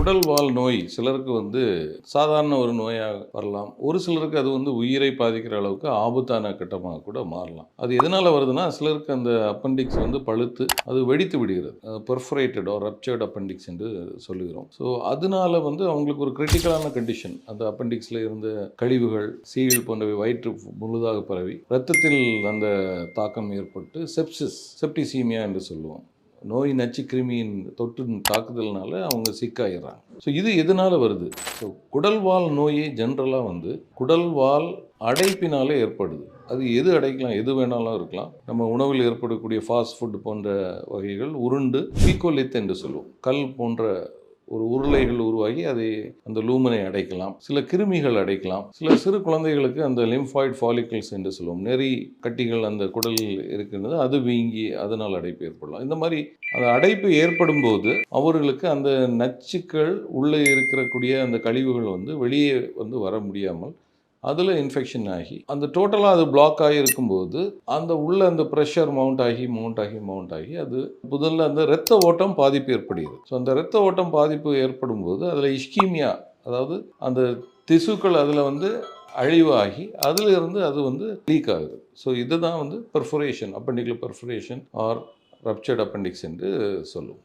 குடல் வால் நோய் சிலருக்கு வந்து சாதாரண ஒரு நோயாக வரலாம். ஒரு சிலருக்கு அது வந்து உயிரை பாதிக்கிற அளவுக்கு ஆபத்தான கட்டமாக கூட மாறலாம். அது எதனால் வருதுன்னா சிலருக்கு அந்த அப்பெண்டிக்ஸ் வந்து பழுத்து அது வெடித்து விடுகிறது. பெர்ஃபரேட்டடோ ரப்சர்ட் அப்பெண்டிக்ஸ் என்று சொல்லுகிறோம். ஸோ அதனால வந்து அவங்களுக்கு ஒரு கிரிட்டிக்கலான கண்டிஷன் அந்த அப்பெண்டிக்ஸில் இருந்த கழிவுகள் சீல் போன்றவை வயிற்று முழுதாக பரவி ரத்தத்தில் அந்த தாக்கம் ஏற்பட்டு செப்சிஸ் செப்டிசீமியா என்று சொல்லுவோம். நோய் நச்சு கிருமியின் தொற்று தாக்குதல்னால அவங்க சிக்காயிடுறாங்க ஸோ இது எதனால வருது? ஸோ குடல்வால் நோயே ஜென்ரலாக வந்து குடல்வால் அடைப்பினாலே ஏற்படுது. அது எது அடைக்கலாம் எது வேணாலும் இருக்கலாம். நம்ம உணவில் ஏற்படக்கூடிய ஃபாஸ்ட் ஃபுட் போன்ற வகைகள் உருண்டு பீக்கோலித் என்று சொல்லுவோம். கல் போன்ற ஒரு உருளைகள் உருவாகி அதை அந்த லூமனை அடைக்கலாம் சில கிருமிகள் அடைக்கலாம். சில சிறு குழந்தைகளுக்கு அந்த லிம்ஃபாய்டு ஃபாலிக்கல்ஸ் என்று சொல்லுவோம். நெறி கட்டிகள் அந்த குடலில் இருக்கின்றது அது வீங்கி அதனால் அடைப்பு ஏற்படலாம். இந்த மாதிரி அந்த அடைப்பு ஏற்படும் போது அவர்களுக்கு அந்த நச்சுக்கள் உள்ளே இருக்கக்கூடிய அந்த கழிவுகள் வந்து வெளியே வந்து வர முடியாமல் அதில் இன்ஃபெக்ஷன் ஆகி அந்த டோட்டலாக அது பிளாக் ஆகி இருக்கும்போது அந்த உள்ள அந்த ப்ரெஷர் மவுண்ட் ஆகி மவுண்ட் ஆகி மவுண்ட் ஆகி அது முதல்ல அந்த இரத்த ஓட்டம் பாதிப்பு ஏற்படுகிறது. ஸோ அந்த இரத்த ஓட்டம் பாதிப்பு ஏற்படும் போது அதில் இஷ்கீமியா அதாவது அந்த திசுக்கள் அதில் வந்து அழிவாகி அதில் இருந்து அது வந்து லீக் ஆகுது. ஸோ இதுதான் வந்து perforation appendicular perforation or ruptured appendix என்று சொல்லுவோம்.